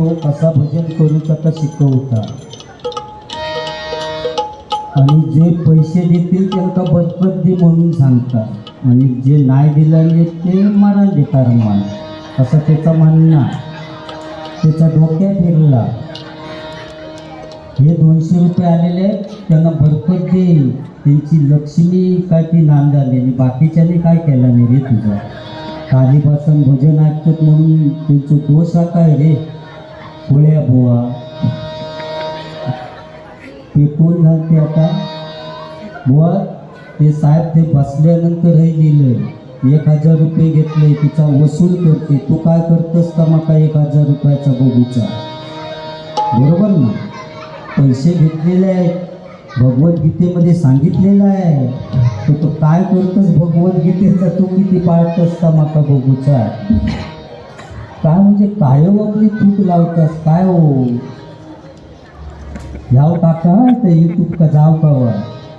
तो कसा भजन करूचा का शिकवता. आणि जे पैसे देतील त्यांना बचपत दे म्हणून सांगतात आणि जे नाही दिलेले ते मरण देतात मान असं त्याचा म्हणणं त्याचा डोक्या फिरला हे दोनशे रुपये आलेले आहेत, त्यांना बरकत देईल त्यांची लक्ष्मी काय ती नांद झालेली बाकीच्याने काय केलं नाही रे तुझं? कालीपासून भजन ऐकतात म्हणून त्यांचं दोष हा काय रे? पुळ्या बुवा. ते कोण झालते आता? बुवा ते साहेब ते बसल्यानंतरही दिलं एक हजार रुपये घेतले तिचा वसूल करते. तू काय करतस का माका एक हजार रुपयाचा बघूचा? बरोबर ना? पैसे घेतलेले आहेत. भगवद्गीतेमध्ये सांगितलेलं आहे. तर तू काय करतोस? भगवद्गीतेचा तू किती पाळतोस का माका बघूचा? काय म्हणजे काय आपली चूक लावतास? काय हो? जाव काका ते युट्यूब का जाव का वर?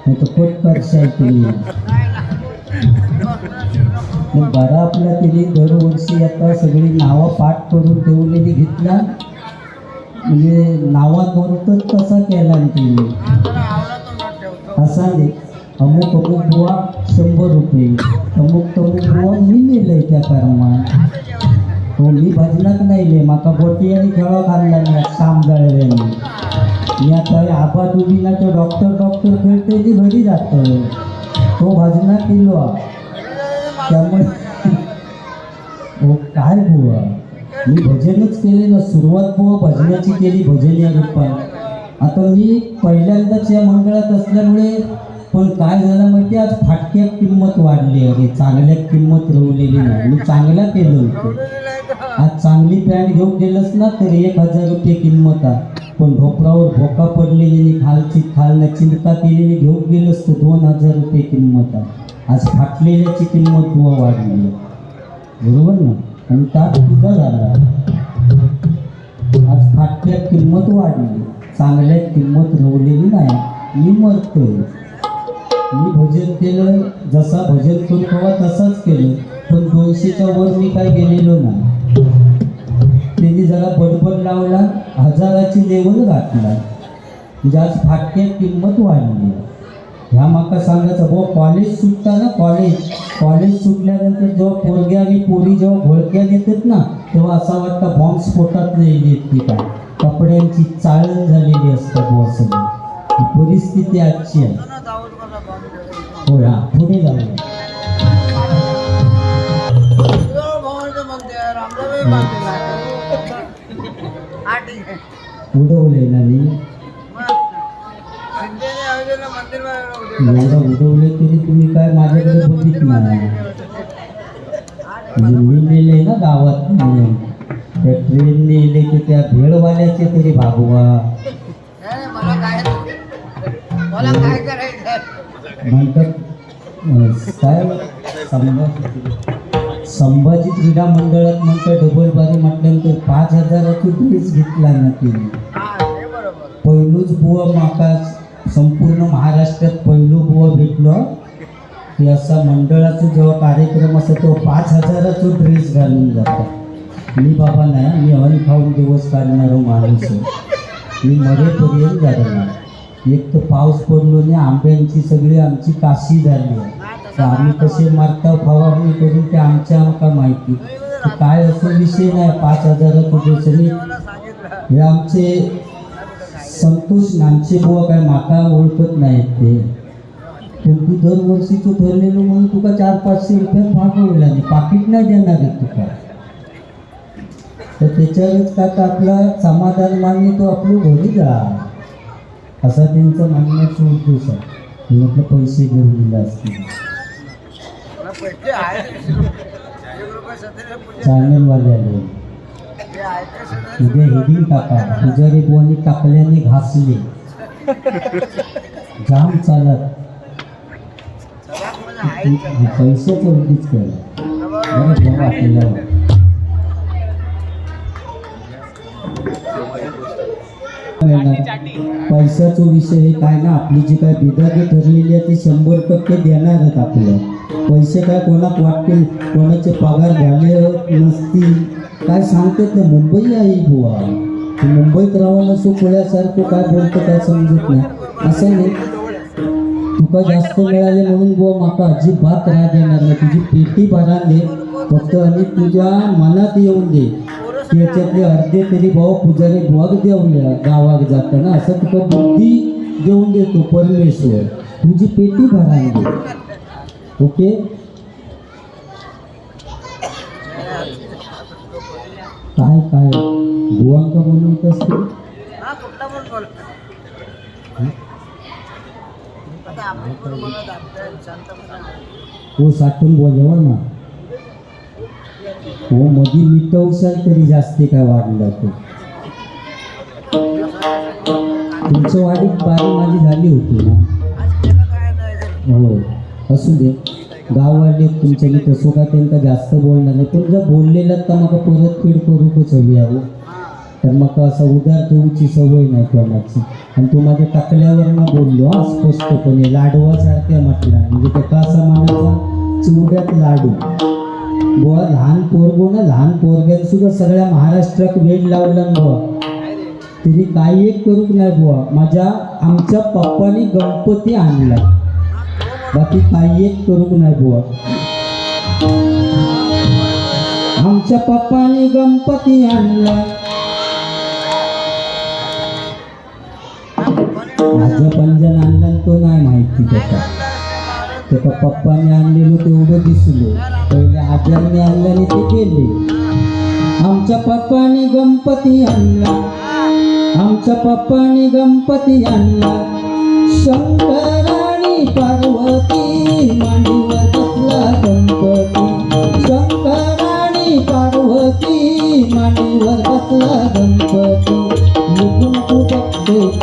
नाही तर कट करशाय तुम्ही मग बरं आपल्या तिने दरवर्षी आता सगळी नावं पाठ करून ठेवलेली घेतला. म्हणजे नावा नावाद्वारतच तसा केला तिने. असा नाही. अमुक अमुक बुवा शंभर रुपये. अमुक तमुक बुवा मी नेलंय त्या कर्मात मी भजनात नाही रे. माका बोटी आणि खेळा घालला नाही शाम मी आता आबा दुबीला तो डॉक्टर डॉक्टर खेळते ती घरी जातो तो भजना केलो त्यामुळे हो काय बुवा? मी भजनच केले ना. सुरुवात बुवा भजनाची केली भजन या गप्पा आता मी पहिल्यांदाच या मंडळात असल्यामुळे पण काय झालं माहिती आज फाटक्यात किंमत वाढली अरे चांगल्यात किंमत रवलेली नाही. मी चांगला केलं होतं. आज चांगली पॅन्ट घेऊन गेलंस ना तर एक हजार रुपये किंमत आहे. पण ढोपरावर भोका पडलेली खालची खाल चिंता केलेली घेऊन गेलंच तर दोन हजार रुपये किंमत आहे. आज फाटलेल्याची किंमत बुवा वाढली आहे. बरोबर ना? आणि त्यात तुझा झाला? आज फाटक्यात किंमत वाढली. चांगल्यात किंमत रवलेली नाही. मी मरतोय. मी भजन केलं जसा भजन करतो तसाच केलं पण दोनशेच्या वर मी काय गेलेलो नाही. त्यांनी जरा बडबड लावला हजाराची लेवल घातला म्हणजे आज फाटक्यात किंमत वाढली. ह्या माका सांगायचं बुवा कॉलेज सुटता ना कॉलेज कॉलेज सुटल्यानंतर जेव्हा पोरग्या आणि पोरी जेव्हा घोळक्या देतात ना तेव्हा असा वाटतं बॉम्ब स्फोटात नाही येत की काय कपड्यांची चाळण झालेली असतात बुवा परिस्थिती आजची आहे. होय हा पुढे जाऊया. उडवले मी एवढं उडवले तरी तुम्ही काय माझ्याकडे बघित नाही. म्हणजे मी नेले ना गावात त्या ट्रेन नेले की त्या भेळवाल्याचे तरी भागवा. म्हणतात काय संभाजी संभाजी क्रीडा मंडळात म्हणतात डबल बारी म्हटल्यानंतर पाच हजाराची ड्रेस घेतला ना तिने. ते पहिलूच बुवा माका संपूर्ण महाराष्ट्रात पहिलो बुवा भेटलो. की असा मंडळाचा जेव्हा कार्यक्रम असतो तेव्हा पाच हजाराचा ड्रेस घालून जातात मी बाबा नाही मी अन्न खाऊन दिवस काढणारो माणूस आहे. मी मरेपर्यंत जाणार एक तर पाऊस पडलो नाही आंब्यांची सगळी आमची काशी झाली आहे. तर आम्ही कसे मारता फवारणी करून ते आमच्या आमका माहिती. काय असं विषय नाही पाच हजार ड्रेस हे आमचे संतोष नामचे बुवा काय माका ओळखत नाहीत ते. पण तू दरवर्षी तू ठरलेलो म्हणून तुका चार पाचशे रुपये मागवला नाही पाकिट नाही देणार आहे तुका. तर त्याच्यावरच का आपला समाधान मानणे तो आपलं घरी जा. असा त्यांचा म्हणण्याचा उद्देश आहे लोक पैसे घेऊन दिले असतील. चॅनलवाले आले. उद्या हेडिंग टाका. पुजारी बुवानी टाकल्याने घासले. जाम चालत. पैसे म्हणजे आहे केलं बरं आपल्याला. पैशाचा विषय हे काय ना? आपली जी काय बिदागी ठरलेली आहे ती शंभर टक्के देणारच आपल्या पैसे काय कोणाक वाटतील? कोणाचे पगार झाले नसतील? काय सांगतात ना मुंबई आहे बुवा. मुंबईत राहून असो पुण्यासारखं काय बोलतो काय समजत नाही. असं नाही. तुका जास्त मिळाले म्हणून बुवा माका अजिबात राग येणार नाही. तुझी पेटी भरान दे. फक्त आणि तुझ्या मनात येऊन दे. याच्यातले अर्धे तरी भाऊ पुजारी बुवाक देऊया गावाक जाताना असं तुका बुद्धी देऊन देतो परमेश्वर. तुझी पेटी भरान दे. ओके? काय काय? बोलवत असते हा बोलत आपल्या शांतपणे हो साठून बोलावा ना. हो मधी मिटवसाल तरी जास्ती काय वाढलं ते. तुमचं वाढीत बारी माझी झाली होती ना? हो असू दे. गाववाले तुमच्या मी तसं काय त्यांना जास्त बोलणार नाही. पण जर बोललेलं तर मग परत फेड करूकच हवी आहो तर मग असं उदार देऊची सवय नाही कोणाची. आणि तू माझ्या टाकल्यावर ना बोललो हा स्पष्टपणे. लाडवासारख्या म्हटला. म्हणजे त्या कसा मानाचा चिवड्यात लाडू. बुवा लहान पोरगो ना लहान पोरग्यान सुद्धा सगळ्या महाराष्ट्रात वेळ लावला बुवा. तिने काही एक करूक नाही बुवा. माझ्या आमच्या पप्पानी गणपती आणला. बाकी काही एक करूक नाही बुवा. आमच्या पप्पानी गणपती आणला. माझ्या पंजन आणला तो नाही माहिती त्याचा. त्याचा पप्पाने आणलेलो तेवढं दिसलो. पहिले आजांनी आणलं आणि ते गेले आमच्या पप्पाने गणपती आणला आमच्या पप्पाने गणपती आणला शंकर आणि पार्वती मांडीवर बसला गणपती. शंकर आणि पार्वती मांडीवर बसला गणपती. निघून तू बघते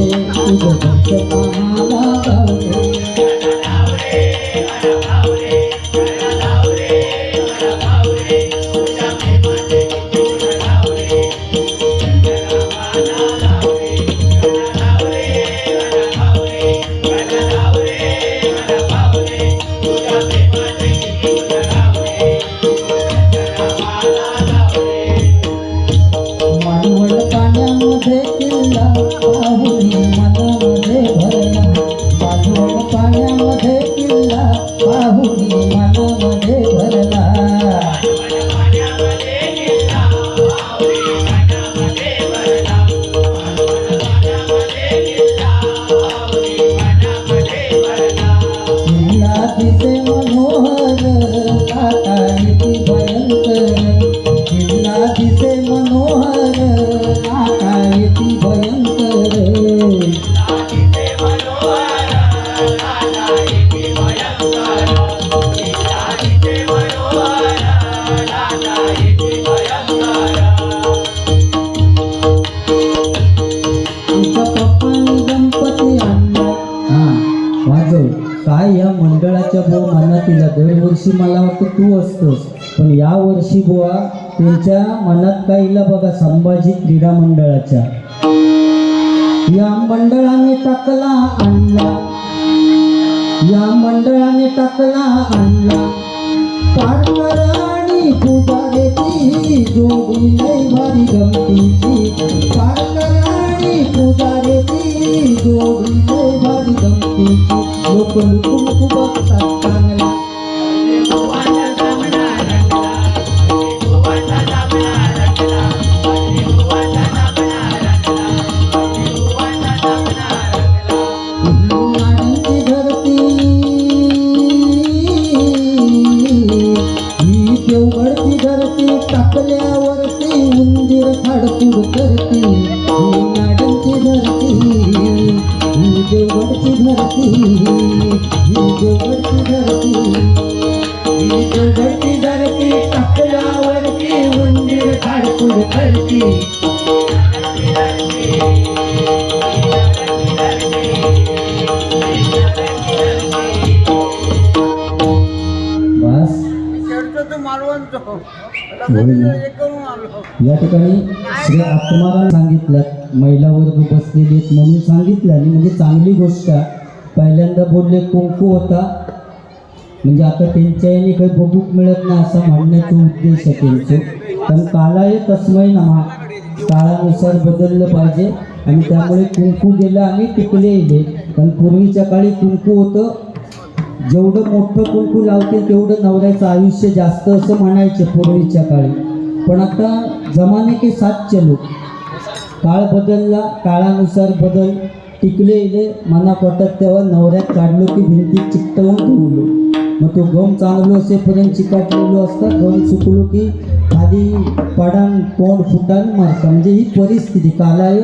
Aku tidak. मनात बघा संभाजी क्रीडा मंडळाच्या. या मंडळाने टाकला आणला. या मंडळाने टाकला आणला. पार्टनर आणि पुजारेची जोडी लई भारी गमतीची. पार्टनर आणि पुजारेची जोडी लई भारी गमतीची. लोक लुकून खूप बघतात धरती धरती टाकल्यावरती उंदीर झाडपूड करती. ही धरती ही धरती ही धरती. ही धरती टाकल्यावरती उंदीर झाडपूड करती. या ठिकाणी श्री आत्माराम सांगितल्या महिला वर्ग बसलेले आहेत म्हणून सांगितल्याने म्हणजे चांगली गोष्ट आहे. पहिल्यांदा बोलले कुंकू होता. म्हणजे आता त्यांच्या काही बघूक मिळत नाही असा म्हणण्याचा उद्देश आहे त्यांचे. पण हे तस्मय नमा. काळानुसार बदललं पाहिजे आणि त्यामुळे कुंकू गेलं आणि टिकले येले कारण पूर्वीच्या काळी कुंकू होतं जेवढं मोठं कुंकू लावतील तेवढं नवऱ्याचं आयुष्य जास्त असं म्हणायचे पूर्वीच्या काळी. पण आता जमाने के साथ चलो. काळ बदलला काळानुसार बदल. टिकले इले मना पटत तेव्हा नवऱ्यात काढलो की भिंतीत चिकटवून ठेवलो. मग तो गम चांगलो असेपर्यंत चिकटलेलो असता गम चुकलो की खाली पडान तोंड फुटान मारता. म्हणजे ही परिस्थिती कालाय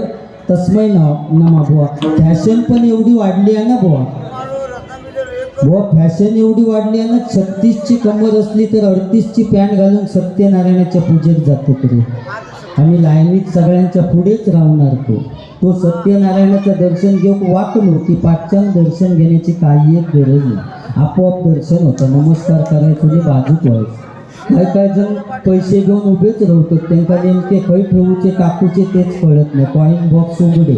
तस्मय ना नमा बुवा फॅशन पण एवढी वाढली आहे ना बुवा. व फॅशन एवढी वाढली आहे ना छत्तीसची कमर असली तर अडतीसची पॅन्ट घालून सत्यनारायणाच्या पूजेत जातो तरी. आणि लाईनीत सगळ्यांच्या पुढेच राहणार तो. तो सत्यनारायणाचं दर्शन घेऊन वाटलो की पाठच्यान दर्शन घेण्याची काही एक गरज नाही. आपोआप दर्शन होतं. नमस्कार करायचं आणि बाजूत व्हायचं काय काय जण पैसे घेऊन उभेच राहतात. त्यांना नेमके खै ठेवूचे टाकूचे तेच कळत नाही. कॉईन बॉक्स उघडे.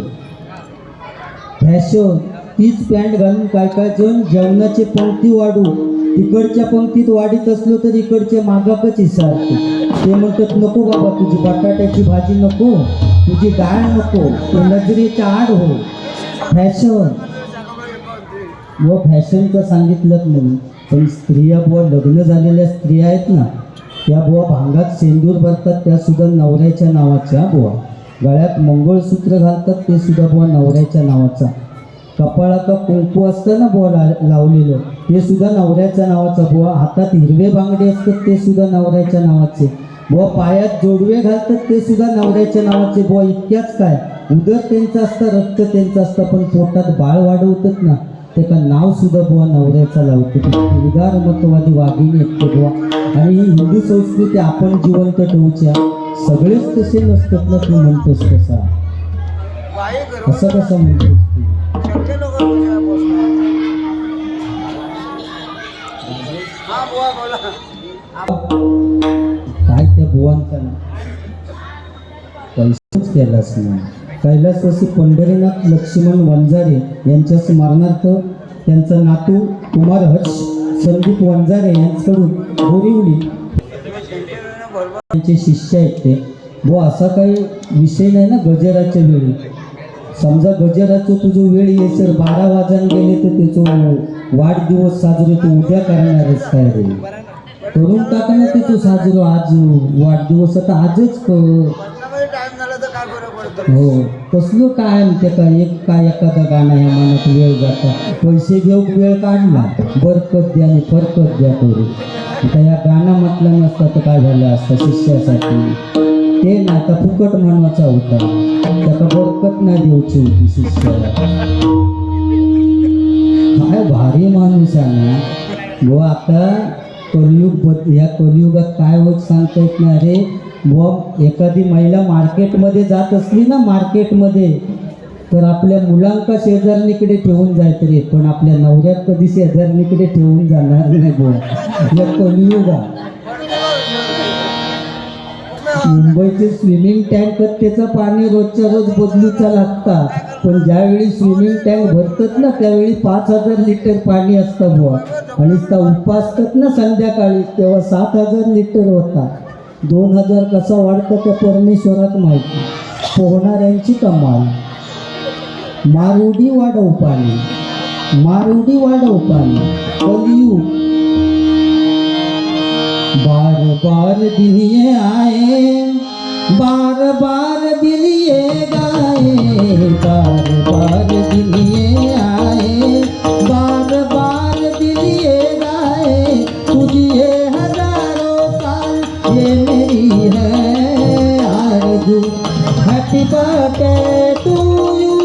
फॅशन तीच पॅन्ट घालून काय काय जण जेवणाची पंक्ती वाढू. इकडच्या पंक्तीत वाढीत असलो तर इकडचे मागाकच हिसारते ते म्हणतात नको बाबा तुझी बटाट्याची भाजी नको. तुझी डाळ नको. तू नजरेच्या आड हो. फॅशन व फॅशनचं सांगितलं म्हणून. पण स्त्रिया बुवा लग्न झालेल्या स्त्रिया आहेत ना त्या बुवा भांगात सेंदूर भरतात त्या सुद्धा नवऱ्याच्या नावाच्या बुवा. गळ्यात मंगळसूत्र घालतात ते सुद्धा बुवा नवऱ्याच्या नावाचा. कपाळाचा कुंकू असतं ना बुवा ला लावलेलं. ते सुद्धा नवऱ्याच्या नावाचा. बुवा हातात हिरवे बांगडे असतात ते सुद्धा नवऱ्याच्या नावाचे. बुवा पायात जोडवे घालतात ते सुद्धा नवऱ्याच्या नावाचे. बुवा इतक्याच काय? उदर त्यांचं असतं रक्त त्यांचं असतं पण पोटात बाळ वाढवतात ना त्याचं नाव सुद्धा बुवा नवऱ्याचा लावतो. उदार मतवादी वाघिणी आहेत ते बुवा. आणि ही हिंदू संस्कृती आपण जिवंत ठेवूच्या सगळेच तसे नसतात ना तू म्हणतोस तसा. असं कसं म्हणतो काय त्या बुवांचा कैलास पैसेच नाही कैलासवासी पंढरीनाथ लक्ष्मण वंजारे यांच्या स्मरणार्थ त्यांचा नातू कुमार हर्ष संदीप वंजारे यांच्याकडून बोरिवली त्यांचे शिष्य आहेत ते. व असा काही विषय नाही ना गजराच्या वेळी. समजा गजराचं तुझं वेळ येसर बारा वाजान गेले तर त्याचं वाढदिवस साजरे तू उद्या करणारच काय रे? करून टाका ना ते तू साजरो आज वाढदिवस आता आजच कर. हो कसलं काय ते काय एक काय एखादा गाणं ह्या मनात वेळ जाता. पैसे घेऊ वेळ काढला बरकत द्या आणि फरकत द्या करू आता या गाणं म्हटलं नसतं तर काय झालं असतं शिष्यासाठी? ते ना आता फुकट म्हणवाचा होता. त्याला बरकत नाही द्यायची होती शिष्याला. काय भारी माणूस आहे ना. व आता कलियुग या कलियुगात काय होत सांगता येत नाही. अरे व एखादी महिला मार्केटमध्ये जात असली ना मार्केटमध्ये तर आपल्या मुलांका शेजारणीकडे ठेवून जायचं रे. पण आपल्या नवऱ्यात कधी शेजारणीकडे ठेवून जाणार नाही बुवा. या मुंबईचे स्विमिंग टँक त्याचं पाणी रोजच्या रोज बदलूचा लागता पण ज्यावेळी स्विमिंग टँक भरतात ना त्यावेळी पाच हजार लिटर पाणी असतं बुवा. आणि उपासतात ना संध्याकाळी तेव्हा सात हजार लिटर होता दोन हजार कसा वाढतं त्या परमेश्वरात माहिती. पोहणाऱ्यांची कमाल. मारुडी वाढव पाणी. मारुडी वाढव पाणी. कलियुग. बार बार दिलिए आए बार बार दिन गाए बार बार दिन आए बार बार दिन गाए तुझे हजारों साल ये मेरी है आरज़ू। Happy birthday to you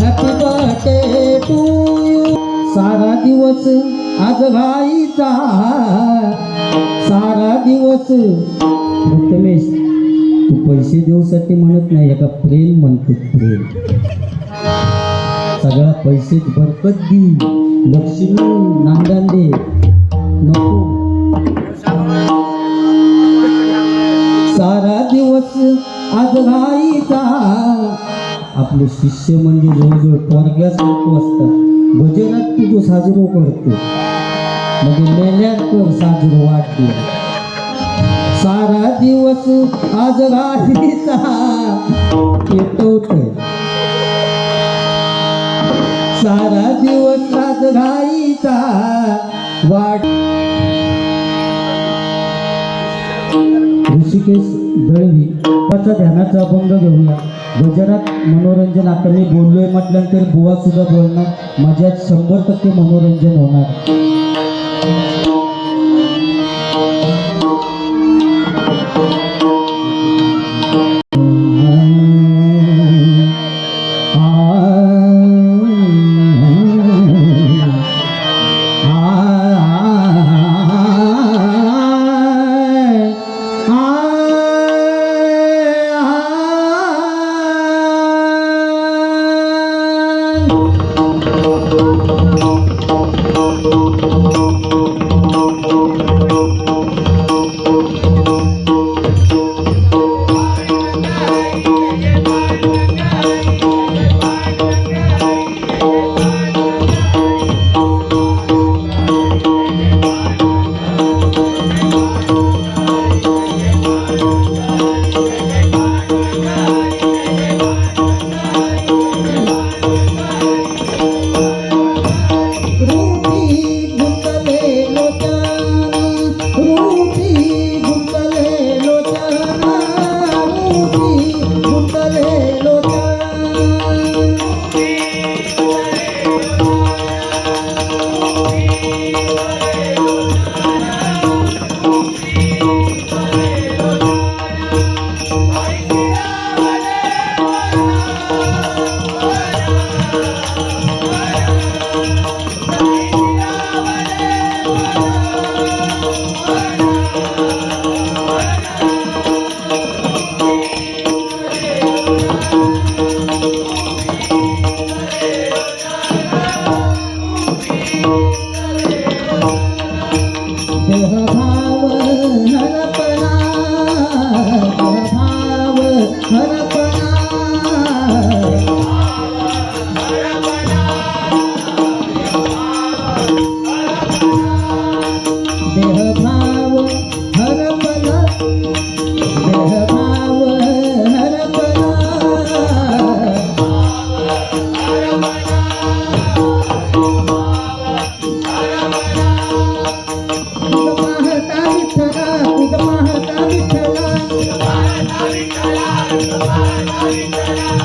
happy birthday to you सारा दिवस आज घाईचा सारा दिवस. प्रथमेश तू पैसे देऊसाठी म्हणत नाही एका प्रेम म्हणतो प्रेम. सगळा पैसेच बरकत दी लक्ष्मी नांदान दे. नको. सारा दिवस आज घाईचा आपले शिष्य म्हणजे जवळजवळ पोरग्यासारखं असतात भजनात तुझं साजरो करतो. म्हणजे मेल्यात कर साजरो वाटते. सारा दिवस आज घाईचा पेटवतोय सारा दिवस आज घाईचा वाट. ऋषिकेश दळवी त्याचा ध्यानाचा अभंग घेऊया. गजरात मनोरंजन आता मी बोललोय म्हटल्यानंतर बुवा सुद्धा बोलणार. माझ्यात शंभर टक्के मनोरंजन होणार.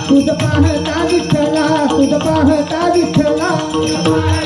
तुझ पाहता विठ्ठला तुझ पाहता विठ्ठला.